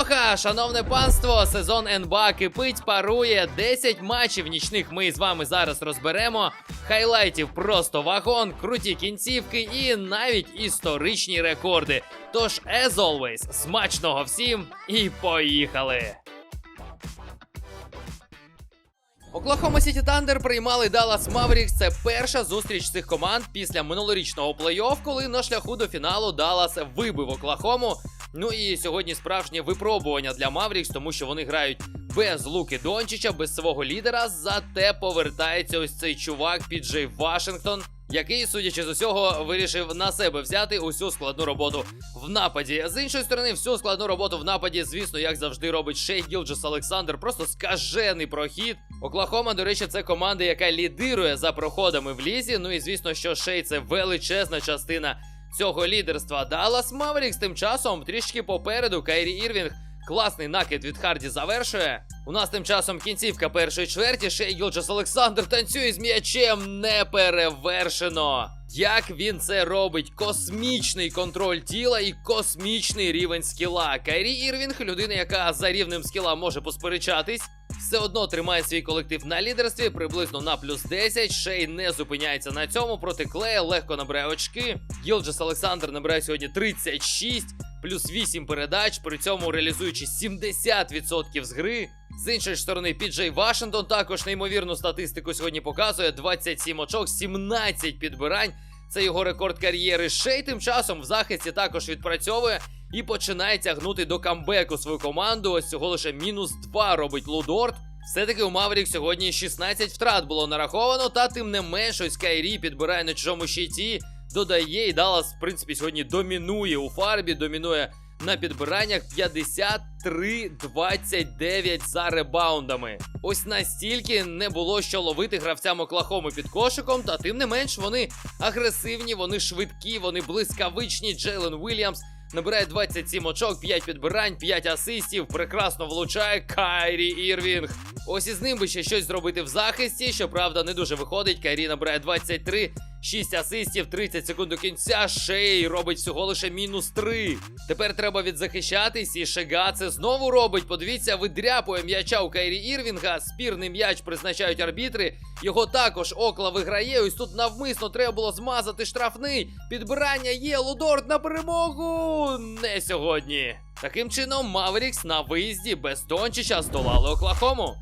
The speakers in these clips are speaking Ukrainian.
Алоха, шановне панство, сезон НБА кипить, парує 10 матчів нічних. Ми з вами зараз розберемо. Хайлайтів просто вагон, круті кінцівки і навіть історичні рекорди. Тож, as always, смачного всім і поїхали! Оклахома Сіті Тандер приймали Даллас Маверікс. Це перша зустріч цих команд після минулорічного плей-офф, коли на шляху до фіналу Даллас вибив Оклахому. Ну і сьогодні справжнє випробування для Маврікс, тому що вони грають без Луки Дончича, без свого лідера. Зате повертається ось цей чувак Піджей Вашингтон, який, судячи з усього, вирішив на себе взяти усю складну роботу в нападі. З іншої сторони, всю складну роботу в нападі, звісно, як завжди робить Шей Гілджес Олександр. Просто скажений прохід. Оклахома, до речі, це команда, яка лідирує за проходами в лізі. Ну і звісно, що Шей це величезна частина цього лідерства. Даллас Маверікс тим часом трішки попереду. Кайрі Ірвінг. Класний накид від Харді завершує. У нас тим часом кінцівка першої чверті. Шей Гілджес Олександр танцює з м'ячем неперевершено. Як він це робить? Космічний контроль тіла і космічний рівень скіла. Кайрі Ірвінг, людина, яка за рівнем скіла може посперечатись. Все одно тримає свій колектив на лідерстві приблизно на плюс 10. Шей не зупиняється на цьому. Проти Клея легко набирає очки. Гілджес Олександр набирає сьогодні 36, плюс 8 передач, при цьому реалізуючи 70% з гри. З іншої сторони, Піджей Вашингтон також неймовірну статистику сьогодні показує: 27 очок, 17 підбирань. Це його рекорд кар'єри. Шей тим часом в захисті також відпрацьовує і починає тягнути до камбеку свою команду. Ось цього лише мінус 2 робить Лудорт. Все-таки у Маврік сьогодні 16 втрат було нараховано, та тим не менш ось Кайрі підбирає на чужому щиті, додає і Даллас, в принципі, сьогодні домінує у фарбі, домінує на підбираннях 53-29 за ребаундами. Ось настільки не було що ловити гравцям Оклахоми під кошиком, та тим не менш вони агресивні, вони швидкі, вони блискавичні. Джейлен Уільямс набирає 27 очок, 5 підбирань, 5 асистів. Прекрасно влучає Кайрі Ірвінг. Ось із ним би ще щось зробити в захисті. Щоправда, не дуже виходить. Кайрі набирає 23, 6 асистів, 30 секунд до кінця. Шей робить всього лише мінус 3. Тепер треба відзахищатись, і Шега це знову робить. Подивіться, видряпує м'яча у Кайрі Ірвінга. Спірний м'яч призначають арбітри. Його також Окла виграє. Ось тут навмисно треба було змазати штрафний. Підбирання є. Лудорт на перемогу. Не сьогодні. Таким чином, Маверікс на виїзді без Дончича здолали Оклахому.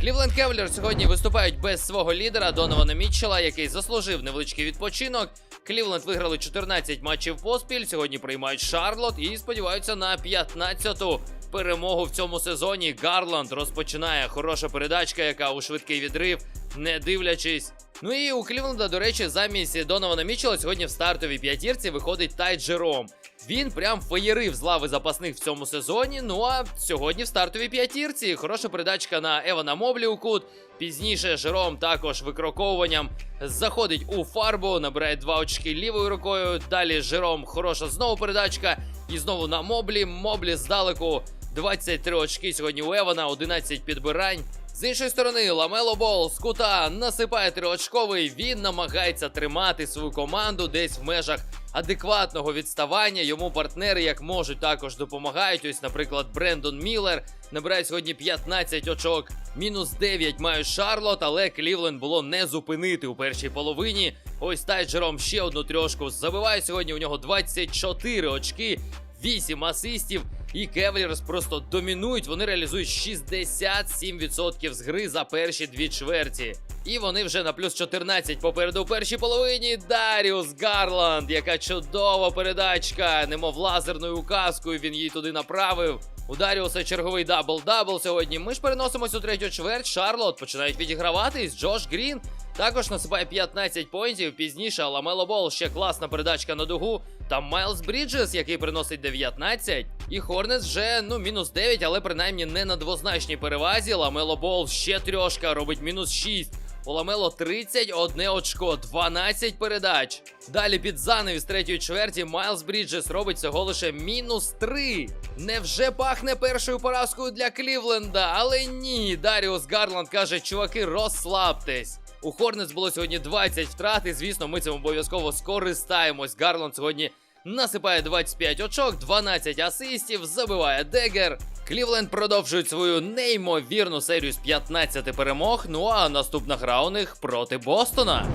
Клівленд Кевлер сьогодні виступають без свого лідера Донована Мітчела, який заслужив невеличкий відпочинок. Клівленд виграли 14 матчів поспіль. Сьогодні приймають Шарлот і сподіваються на 15-ту перемогу в цьому сезоні. Гарланд розпочинає хороша передачка, яка у швидкий відрив, не дивлячись. Ну і у Клівленда, до речі, замість Донована Мітчела сьогодні в стартовій п'ятірці виходить Тай Джером. Він прям феєрив з лави запасних в цьому сезоні. Ну а сьогодні в стартовій п'ятірці. Хороша передачка на Евана Моблі у кут. Пізніше Жером також викроковуванням заходить у фарбу, набирає два очки лівою рукою. Далі Жером хороша знову передачка. І знову на Моблі. Моблі здалеку 23 очки сьогодні у Евана, 11 підбирань. З іншої сторони, Ламело Бол з кута насипає триочковий. Він намагається тримати свою команду десь в межах адекватного відставання. Йому партнери як можуть також допомагають. Ось, наприклад, Брендон Міллер набирає сьогодні 15 очок. Мінус 9 має Шарлот, але Клівленд було не зупинити у першій половині. Ось Тайджером ще одну трьошку забиває сьогодні. У нього 24 очки, 8 асистів. І Кевлерс просто домінують. Вони реалізують 67% з гри за перші дві чверті. І вони вже на плюс 14 попереду у першій половині. Даріус Гарланд, яка чудова передачка, немов лазерною указкою. Він її туди направив. У Даріуса черговий дабл-дабл сьогодні. Ми ж переносимось у третю чверть. Шарлот починають відіграватись. Джош Грін також насипає 15 поінтів. Пізніше Ламело Бол ще класна передачка на дугу. Там Майлз Бріджес, який приносить 19. І Хорнес вже ну мінус 9, але принаймні не на двозначній перевазі. Ламело Бол ще трьошка робить мінус 6. У Ламело 31 очко, 12 передач. Далі під занавіс третьої чверті Майлз Бріджес робить всього лише мінус 3. Невже пахне першою поразкою для Клівленда? Але ні, Даріус Гарланд каже, чуваки, розслабтесь. У Хорнес було сьогодні 20 втрат, і звісно, ми цим обов'язково скористаємось. Гарланд сьогодні насипає 25 очок, 12 асистів, забиває Дегер. Клівленд продовжують свою неймовірну серію з 15 перемог. Ну а наступна гра у них проти Бостона.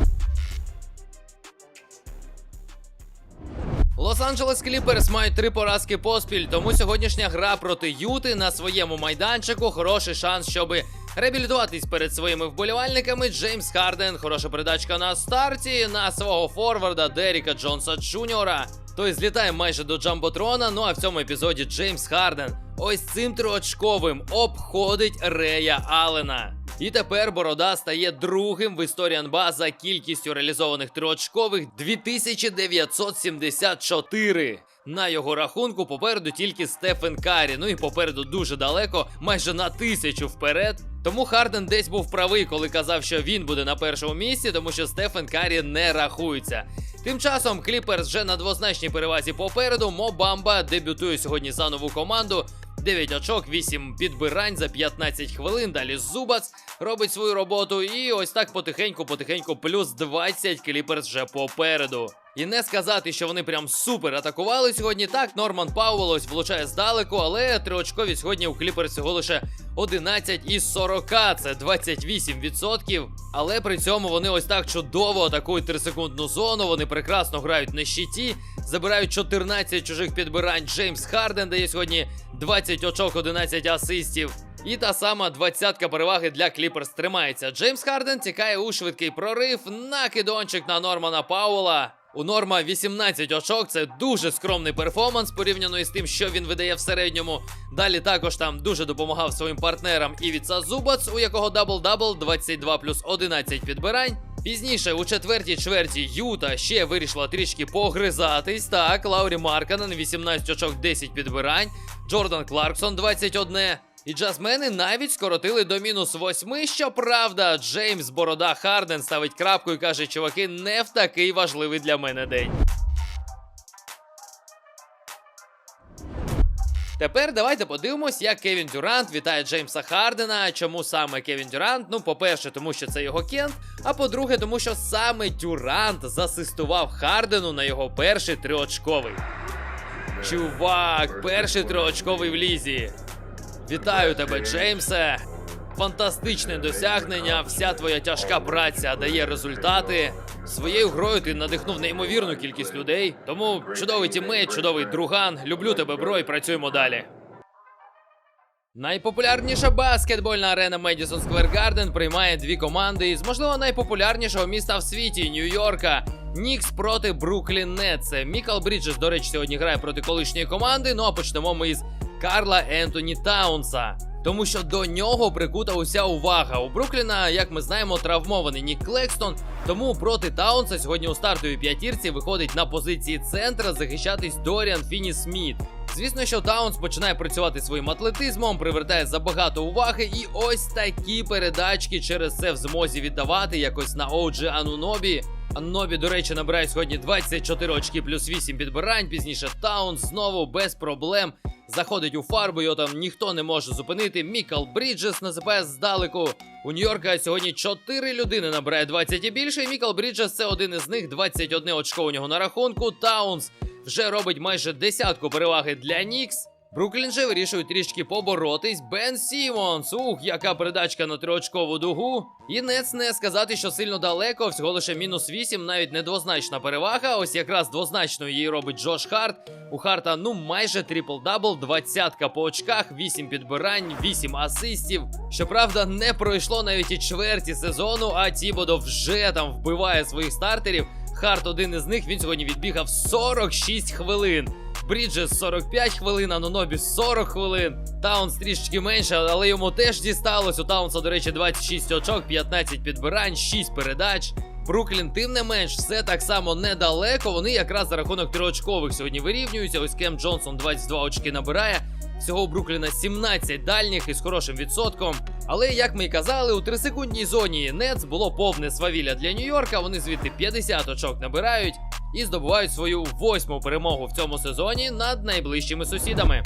Лос-Анджелес Кліперс мають три поразки поспіль, тому сьогоднішня гра проти Юти на своєму майданчику хороший шанс, щоб реабілітуватись перед своїми вболівальниками. Джеймс Харден, хороша передачка на старті на свого форварда Деріка Джонса Джуніора. Той злітає майже до Джамботрона. Ну а в цьому епізоді Джеймс Харден ось цим триочковим обходить Рея Аллена. І тепер Борода стає другим в історії НБА за кількістю реалізованих триочкових 2974. На його рахунку попереду тільки Стефен Карі. Ну і попереду дуже далеко, майже на тисячу вперед. Тому Харден десь був правий, коли казав, що він буде на першому місці, тому що Стефен Карі не рахується. Тим часом Кліперс вже на двозначній перевазі попереду. Мо Бамба дебютує сьогодні за нову команду. 9 очок, 8 підбирань за 15 хвилин. Далі Зубац робить свою роботу. І ось так потихеньку-потихеньку, плюс 20 Кліперс вже попереду. І не сказати, що вони прям супер атакували сьогодні. Так, Норман Пауэлл ось влучає здалеку, але триочкові сьогодні у Кліперс всього лише 11 із 40, це 28%. Але при цьому вони ось так чудово атакують 3-секундну зону. Вони прекрасно грають на щиті, забирають 14 чужих підбирань. Джеймс Харден дає сьогодні 20 очок, 11 асистів. І та сама двадцятка переваги для Кліперс тримається. Джеймс Харден тікає у швидкий прорив. Накидончик на Нормана Пауела. У Норма 18 очок. Це дуже скромний перформанс порівняно із тим, що він видає в середньому. Далі також там дуже допомагав своїм партнерам Івіца Зубац, у якого дабл-дабл 22 плюс 11 підбирань. Пізніше у четвертій чверті Юта ще вирішила трішки погризатись. Так, Лаурі Марканен 18 очок, 10 підбирань. Джордан Кларксон 21. І джазмени навіть скоротили до мінус восьми. Щоправда, Джеймс Борода Харден ставить крапку і каже: чуваки, не в такий важливий для мене день. Тепер давайте подивимось, як Кевін Дюрант вітає Джеймса Хардена. Чому саме Кевін Дюрант? Ну, по-перше, тому що це його кент. А по-друге, тому що саме Дюрант засистував Хардену на його перший триочковий. Чувак, перший триочковий в лізі. Вітаю тебе, Джеймсе. Фантастичне досягнення. Вся твоя тяжка праця дає результати. Своєю грою ти надихнув неймовірну кількість людей. Тому чудовий тімейт, чудовий друган. Люблю тебе, бро, і працюємо далі. Найпопулярніша баскетбольна арена Madison Square Garden приймає дві команди із, можливо, найпопулярнішого міста в світі Нью-Йорка. Нікс проти Бруклін Нетс. Мікал Бріджес, до речі, сьогодні грає проти колишньої команди. Ну а почнемо ми із Карла Ентоні Таунса. Тому що до нього прикута уся увага. У Брукліна, як ми знаємо, травмований Нік Клекстон. Тому проти Таунса сьогодні у стартовій п'ятірці виходить на позиції центра захищатись Доріан Фіні Сміт. Звісно, що Таунс починає працювати своїм атлетизмом, привертає забагато уваги, і ось такі передачки через це в змозі віддавати якось на Оуджі Анунобі. Аннобі, до речі, набирає сьогодні 24 очки плюс 8 підбирань. Пізніше Таунс знову без проблем заходить у фарбу, його там ніхто не може зупинити. Мікал Бріджес насипає здалеку. У Нью-Йорка сьогодні 4 людини набирає 20 і більше. І Мікал Бріджес це один із них. 21 очко у нього на рахунку. Таунс вже робить майже десятку переваги для Нікс. Бруклін же вирішує трішки поборотись. Бен Сімонс. Ух, яка передачка на триочкову дугу. І Нец не сказати, що сильно далеко, всього лише мінус 8, навіть не двозначна перевага. Ось якраз двозначною її робить Джош Харт. У Харта ну майже трипл-дабл, двадцятка по очках, 8 підбирань, 8 асистів. Щоправда, не пройшло навіть і чверті сезону, а Тібодо вже там вбиває своїх стартерів. Харт один із них. Він сьогодні відбігав 46 хвилин. Бріджес 45 хвилин, Анонобі 40 хвилин. Таунс трішечки менше, але йому теж дісталось. У Таунса, до речі, 26 очок, 15 підбирань, 6 передач. Бруклін, тим не менш, все так само недалеко. Вони якраз за рахунок триочкових сьогодні вирівнюються. Ось Кем Джонсон 22 очки набирає. Всього у Брукліна 17 дальніх із хорошим відсотком. Але як ми і казали, у 3-секундній зоні Нетс було повне свавілля для Нью-Йорка. Вони звідти 50 очок набирають і здобувають свою восьму перемогу в цьому сезоні над найближчими сусідами.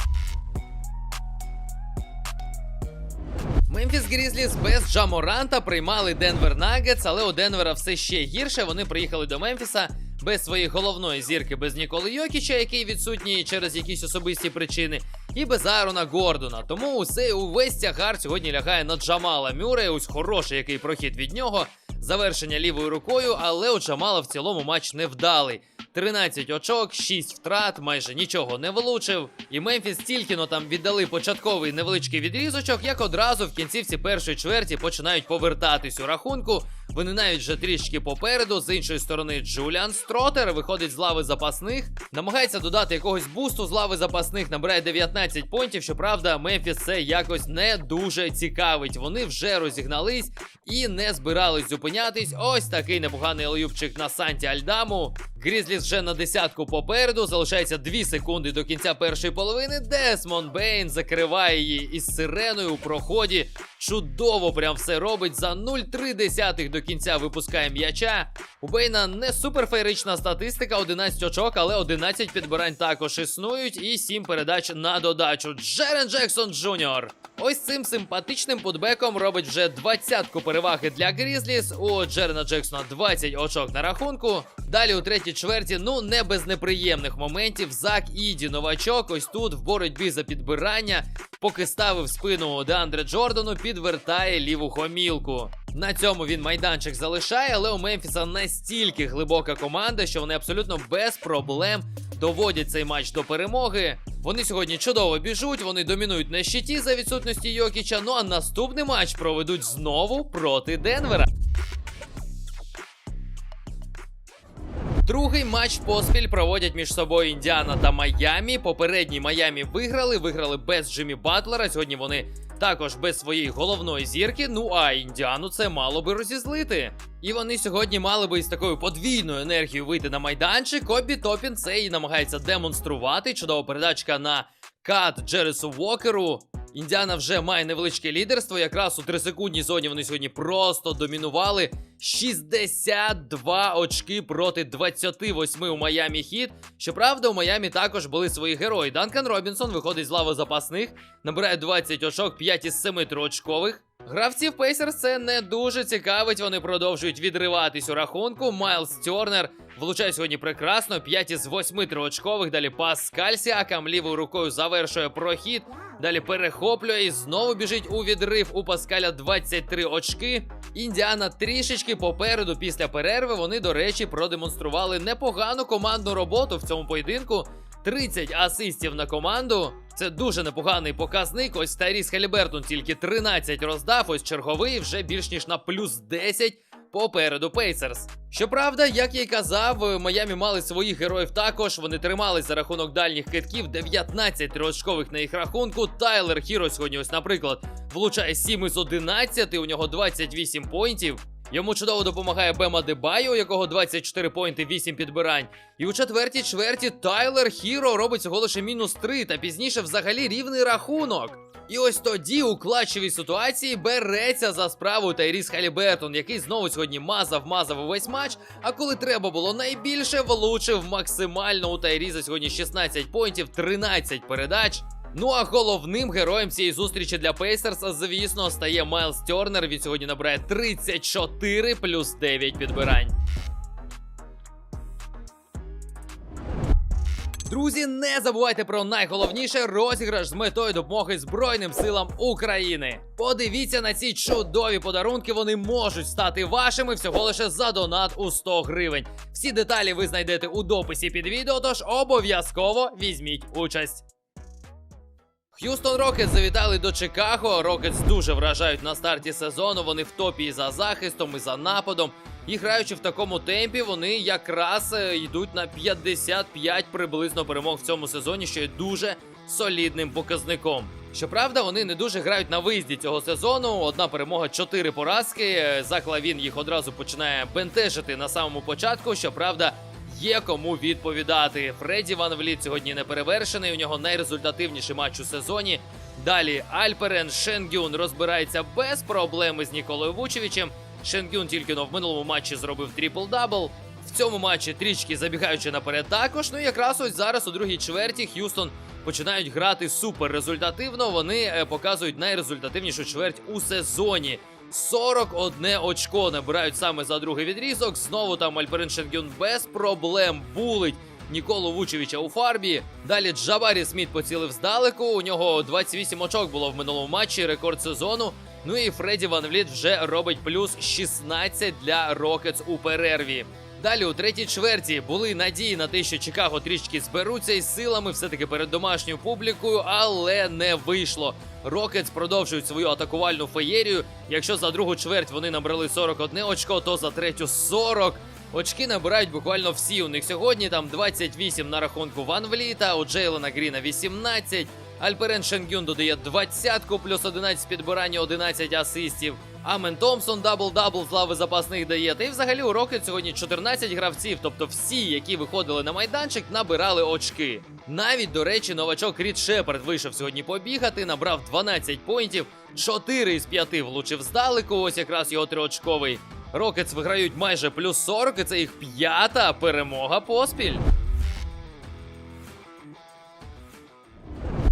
Мемфіс Грізліс без Джаморанта приймали Денвер Нагетс, але у Денвера все ще гірше. Вони приїхали до Мемфіса без своєї головної зірки, без Ніколи Йокіча, який відсутній через якісь особисті причини, і без Айрона Гордона. Тому усе увесь тягар сьогодні лягає на Джамала Мюре. Ось хороший який прохід від нього. Завершення лівою рукою, але у Джамала в цілому матч невдалий. 13 очок, 6 втрат, майже нічого не влучив. І Мемфіс тільки но там віддали початковий невеличкий відрізочок, як одразу в кінцівці першої чверті починають повертатись у рахунку. Вони навіть вже трішки попереду. З іншої сторони, Джуліан Стротер виходить з лави запасних, намагається додати якогось бусту з лави запасних, набирає 19 понтів. Щоправда, Мемфіс це якось не дуже цікавить. Вони вже розігнались і не збирались зупинятись. Ось такий непоганий лоюбчик на Санті Альдаму. Грізліс вже на десятку попереду. Залишається 2 секунди до кінця першої половини. Десмон Бейн закриває її із сиреною у проході. Чудово прям все робить. За 0,3 до кінця випускає м'яча. У Бейна не суперфеєрична статистика, 11 очок, але 11 підбирань також існують. І 7 передач на додачу. Джерен Джексон Джуніор. Ось цим симпатичним путбеком робить вже двадцятку переваги для Грізліс. У Джерена Джексона 20 очок на рахунку. Далі у третій чверті, ну не без неприємних моментів. Зак Іді новачок. Ось тут в боротьбі за підбирання, поки ставив спину Деандре Джордану, підвертає ліву хомілку. На цьому він майданчик залишає, але у Мемфіса настільки глибока команда, що вони абсолютно без проблем доводять цей матч до перемоги. Вони сьогодні чудово біжуть, вони домінують на щиті за відсутності Йокіча. Ну а наступний матч проведуть знову проти Денвера. Другий матч поспіль проводять між собою Індіана та Майамі. Попередній Майамі виграли, виграли без Джиммі Батлера. Сьогодні вони також без своєї головної зірки. Ну а індіану це мало би розізлити. І вони сьогодні мали би із такою подвійною енергією вийти на майданчик. Кобі Топін це і намагається демонструвати. Чудова передачка на кат Джересу Вокеру. Індіана вже має невеличке лідерство. Якраз у 3-секундній зоні вони сьогодні просто домінували. 62 очки проти 28 у Майамі хід. Щоправда, у Майамі також були свої герої. Данкан Робінсон виходить з лави запасних, набирає 20 очок, 5 із 7 триочкових. Гравців Пейсерс це не дуже цікавить. Вони продовжують відриватись у рахунку. Майлз Тернер влучає сьогодні прекрасно. 5 із 8 триочкових. Далі пас з Кальсіакам. Лівою рукою завершує прохід. Далі перехоплює і знову біжить у відрив у Паскаля 23 очки. Індіана трішечки попереду після перерви. Вони, до речі, продемонстрували непогану командну роботу в цьому поєдинку. 30 асистів на команду. Це дуже непоганий показник. Ось Тайріс Халібертон тільки 13 роздав. Ось черговий вже більш ніж на плюс 10 попереду Пейсерс. Щоправда, як я й казав, Майамі мали своїх героїв також. Вони тримались за рахунок дальніх китків. 19 розшкових на їх рахунку. Тайлер Хіро сьогодні, ось, наприклад, влучає 7 із 11, у нього 28 поінтів. Йому чудово допомагає Бема Дебайо, у якого 24 поінти, 8 підбирань. І у четвертій чверті Тайлер Хіро робить всього лише мінус 3, та пізніше взагалі рівний рахунок. І ось тоді у клатчевій ситуації береться за справу Тайріс Халібертон, який знову сьогодні мазав, мазав увесь матч. А коли треба було найбільше, влучив максимально у Тайріза сьогодні 16 поінтів, 13 передач. Ну а головним героєм цієї зустрічі для Пейсерс, звісно, стає Майлз Тернер. Він сьогодні набирає 34 плюс 9 підбирань. Друзі, не забувайте про найголовніше розіграш з метою допомоги Збройним силам України. Подивіться на ці чудові подарунки. Вони можуть стати вашими всього лише за донат у 100 гривень. Всі деталі ви знайдете у дописі під відео, тож обов'язково візьміть участь. Х'юстон Рокетс завітали до Чикаго. Рокетс дуже вражають на старті сезону. Вони в топі і за захистом, і за нападом. І граючи в такому темпі, вони якраз е, йдуть на 55 приблизно перемог в цьому сезоні, що є дуже солідним показником. Щоправда, вони не дуже грають на виїзді цього сезону. Одна перемога, чотири поразки. Е, Заклавін їх одразу починає бентежити на самому початку. Щоправда, є кому відповідати. Фредді Ван Вліт сьогодні не перевершений. У нього найрезультативніший матч у сезоні. Далі Альперен Шенгюн розбирається без проблеми з Ніколою Вучевичем. Шенгюн тільки но в минулому матчі зробив трипл-дабл. В цьому матчі трішки забігаючи наперед також. Ну якраз ось зараз у другій чверті Х'юстон починають грати супер результативно. Вони е, показують найрезультативнішу чверть у сезоні. 41 очко набирають саме за другий відрізок. Знову там Альперин Шенгюн без проблем булить Ніколу Вучевича у фарбі. Далі Джабарі Сміт поцілив здалеку. У нього 28 очок було в минулому матчі, рекорд сезону. Ну і Фредді Ван Вліт вже робить плюс 16 для Рокетс у перерві. Далі у третій чверті були надії на те, що Чикаго трішки зберуться із силами все-таки перед домашньою публікою, але не вийшло. Рокетс продовжують свою атакувальну феєрію. Якщо за другу чверть вони набрали 41 очко, то за третю 40. Очки набирають буквально всі. У них сьогодні там 28 на рахунку Ван Вліта, у Джейлена Гріна 18. Альперен Шенгюн додає 20 плюс 11 підбирання, 11 асистів. Амен Томпсон дабл-дабл з лави запасних дає. Та й взагалі у Рокет сьогодні 14 гравців, тобто всі, які виходили на майданчик, набирали очки. Навіть, до речі, новачок Рід Шепард вийшов сьогодні побігати, набрав 12 поінтів, 4 із 5 влучив здалеку, ось якраз його триочковий. Рокетс виграють майже плюс 40, і це їх п'ята перемога поспіль.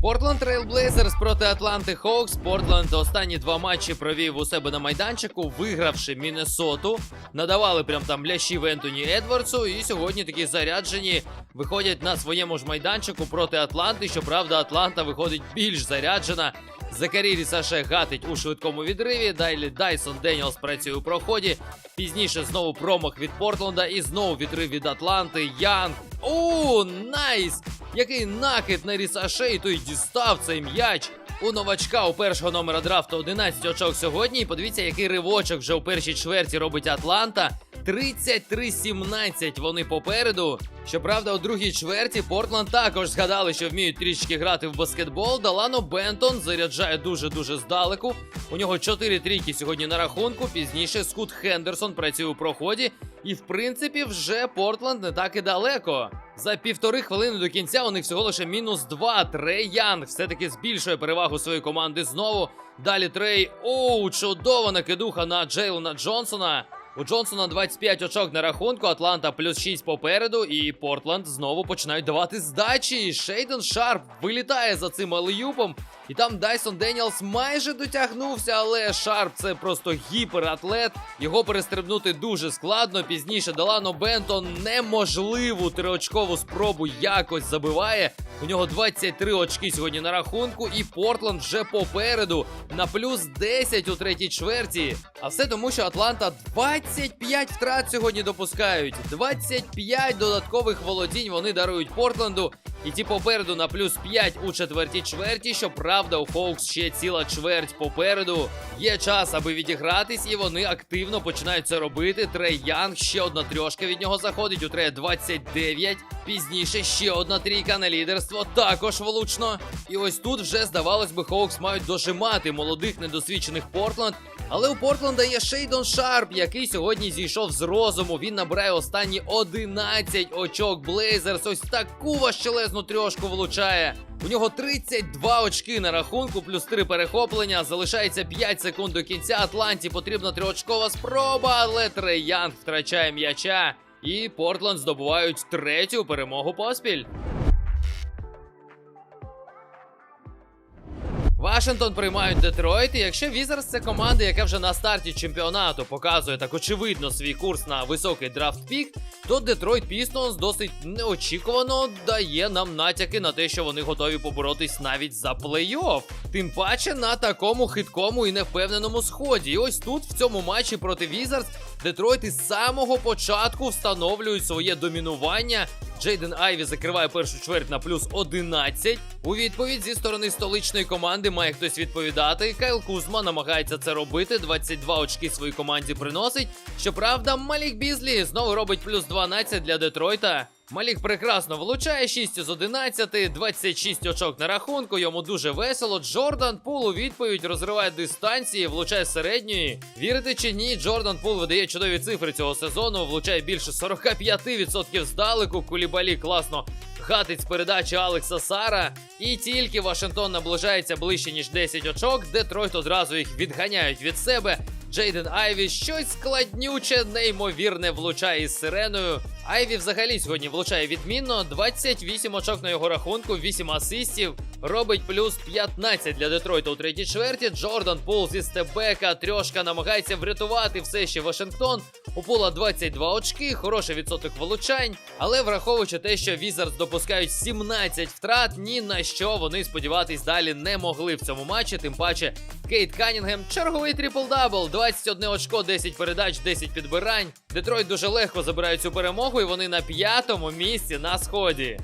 Портленд Трейлблейзерс проти Атланти Хоукс. Портленд останні два матчі провів у себе на майданчику, вигравши Міннесоту. Надавали прям там лящів Ентоні Едвардсу. І сьогодні такі заряджені виходять на своєму ж майданчику проти Атланти. Щоправда, Атланта виходить більш заряджена. Закарі Рісаше гатить у швидкому відриві. Далі Дайсон Деніелс працює у проході. Пізніше знову промах від Портленда і знову відрив від Атланти. Янг. У, найс! Який накид на Рісаше, і той дістав цей м'яч. У новачка у першого номера драфту 11 очок сьогодні. І подивіться, який ривочок вже у першій чверті робить Атланта. 33-17 вони попереду. Щоправда, у другій чверті Портленд також згадали, що вміють трішки грати в баскетбол. Далано Бентон заряджає дуже-дуже здалеку. У нього 4 трійки сьогодні на рахунку. Пізніше Скут Хендерсон працює у проході. І в принципі, вже Портленд не так і далеко. За півтори хвилини до кінця у них всього лише мінус два. Трей Янг все-таки збільшує перевагу своєї команди знову. Далі Трей. Оу, чудова накидуха на Джейлона Джонсона. У Джонсона 25 очок на рахунку, Атланта плюс 6 попереду, і Портленд знову починають давати здачі. Шейден Шарп вилітає за цим алеюпом. І там Дайсон Деніелс майже дотягнувся, але Шарп це просто гіператлет. Його перестрибнути дуже складно. Пізніше Делано Бентон неможливу триочкову спробу якось забиває. У нього 23 очки сьогодні на рахунку, і Портленд вже попереду на плюс 10 у третій чверті. А все тому, що Атланта 25 втрат сьогодні допускають. 25 додаткових володінь вони дарують Портленду. І ті попереду на плюс 5 у четвертій чверті. Щоправда, у Хоукс ще ціла чверть попереду. Є час, аби відігратись, і вони активно починають це робити. Трей Янг, ще одна трьошка від нього заходить. У Трея 29. Пізніше ще одна трійка на лідерство. Також влучно. І ось тут вже, здавалось би, Хоукс мають дожимати молодих недосвідчених Портленд. Але у Портленда є Шейдон Шарп, який сьогодні зійшов з розуму. Він набирає останні 11 очок. Блейзерс ось таку важчелезну трьошку влучає. У нього 32 очки на рахунку, плюс 3 перехоплення. Залишається 5 секунд до кінця. Атланті потрібна триочкова спроба, але Трей Янг втрачає м'яча. І Портленд здобувають третю перемогу поспіль. Вашингтон приймають Детройт. І якщо Візерс це команда, яка вже на старті чемпіонату показує так очевидно свій курс на високий драфт пік, то Детройт Пістонс досить неочікувано дає нам натяки на те, що вони готові поборотись навіть за плей-офф. Тим паче на такому хиткому і невпевненому сході. І ось тут, в цьому матчі проти Візерс, Детройт із самого початку встановлюють своє домінування. Джейден Айві закриває першу чверть на плюс 11. У відповідь зі сторони столичної команди має хтось відповідати. Кайл Кузма намагається це робити. 22 очки своїй команді приносить. Щоправда, Малік Бізлі знову робить плюс 12 для Детройта. Малік прекрасно влучає 6 з 11, 26 очок на рахунку. Йому дуже весело. Джордан Пул у відповідь розриває дистанції, влучає середньої. Вірите чи ні, Джордан Пул видає чудові цифри цього сезону. Влучає більше 45% здалеку. Кулібалі класно гатить з передачі Алекса Сара. І тільки Вашингтон наближається ближче ніж 10 очок. Детройт одразу їх відганяють від себе. Джейден Айві щось складнюче, неймовірне влучає із сиреною. Айві взагалі сьогодні влучає відмінно. 28 очок на його рахунку, 8 асистів. Робить плюс 15 для Детройта у третій чверті. Джордан Пул зі стебека трьошка намагається врятувати все ще Вашингтон. У Пула 22 очки, хороший відсоток влучань. Але враховуючи те, що Візардс допускають 17 втрат, ні на що вони сподіватись далі не могли в цьому матчі. Тим паче Кейт Канінгем черговий трипл-дабл, 21 очко, 10 передач, 10 підбирань. Детройт дуже легко забирають цю перемогу, і вони на п'ятому місці на сході.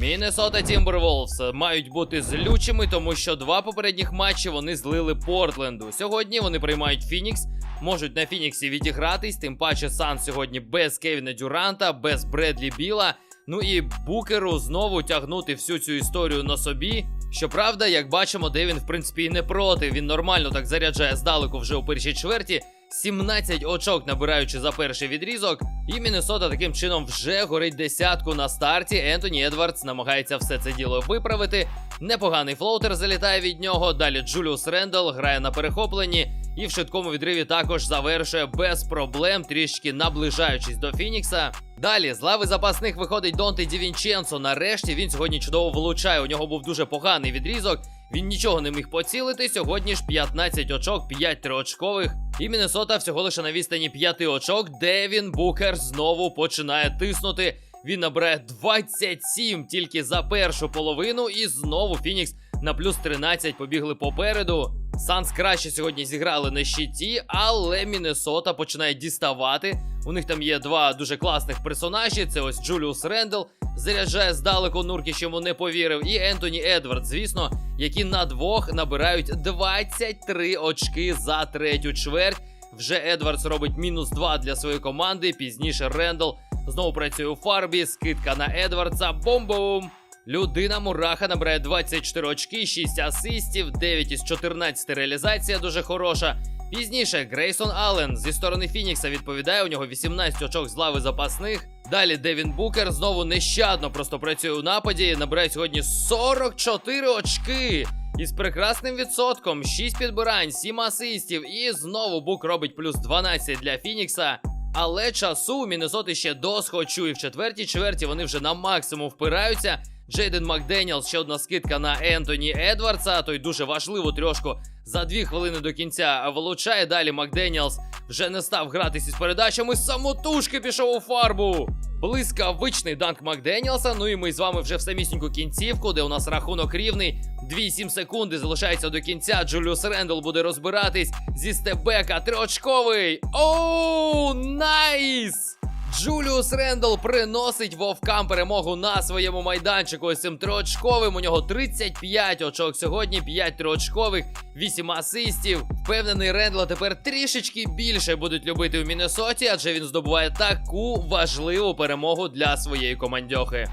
Міннесота Тімберволвс мають бути злючими, тому що два попередніх матчі вони злили Портленду. Сьогодні вони приймають Фінікс, можуть на Фініксі відігратись. Тим паче Сан сьогодні без Кевіна Дюранта, без Бредлі Біла. Ну і Букеру знову тягнути всю цю історію на собі. Щоправда, як бачимо, Девін в принципі і не проти. Він нормально так заряджає здалеку вже у першій чверті. 17 очок набираючи за перший відрізок, і Міннесота таким чином вже горить десятку на старті. Ентоні Едвардс намагається все це діло виправити. Непоганий флоутер залітає від нього. Далі Джуліус Рендл грає на перехопленні і в швидкому відриві також завершує без проблем, трішки наближаючись до Фінікса. Далі з лави запасних виходить Донте Дівінченцо. Нарешті він сьогодні чудово влучає. У нього був дуже поганий відрізок. Він нічого не міг поцілити. Сьогодні ж 15 очок, 5 триочкових. І Міннесота всього лише на відстані 5 очок. Девін Букер знову починає тиснути. Він набирає 27 тільки за першу половину. І знову Фінікс на плюс 13 побігли попереду. Санс краще сьогодні зіграли на щиті, але Міннесота починає діставати. У них там є два дуже класних персонажі. Це ось Джуліус Рендл, заряджає здалеку Нуркіч йому не повірив. І Ентоні Едвард, звісно, які на двох набирають 23 очки за третю чверть. Вже Едвардс робить мінус 2 для своєї команди. Пізніше Рендл знову працює у фарбі. Скидка на Едвардса. Бум-бум! Людина Мураха набирає 24 очки, 6 асистів, 9 із 14 реалізація дуже хороша. Пізніше Грейсон Аллен зі сторони Фінікса відповідає. У нього 18 очок з лави запасних. Далі Девін Букер знову нещадно просто працює у нападі. Набирає сьогодні 44 очки. Із прекрасним відсотком, 6 підбирань, 7 асистів. І знову Бук робить плюс 12 для Фінікса. Але часу у Міннесоти ще досхочу. І в четвертій чверті вони вже на максимум впираються. Джейден Макденіелс, ще одна скидка на Ентоні Едвардса. Той дуже важливу трьошку за дві хвилини до кінця вилучає. Далі Макденіелс вже не став гратись із передачами. Самотужки пішов у фарбу. Блискавичний данк Макденіелса. Ну і ми з вами вже в самісіньку кінцівку, де у нас рахунок рівний. 2,7 секунди залишається до кінця. Джуліус Рендл буде розбиратись зі стебека. Триочковий. Оу, найс! Джуліус Рендл приносить вовкам перемогу на своєму майданчику. Ось цим триочковим. У нього 35 очок. Сьогодні 5 триочкових, 8 асистів. Впевнений, Рендла тепер трішечки більше будуть любити у Міннесоті, адже він здобуває таку важливу перемогу для своєї командьохи.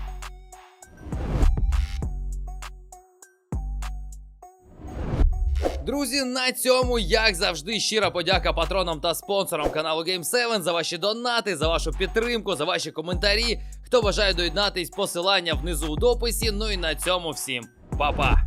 Друзі, на цьому, як завжди, щира подяка патронам та спонсорам каналу Game7 за ваші донати, за вашу підтримку, за ваші коментарі. Хто бажає доєднатись, посилання внизу у дописі. Ну і на цьому всім па-па!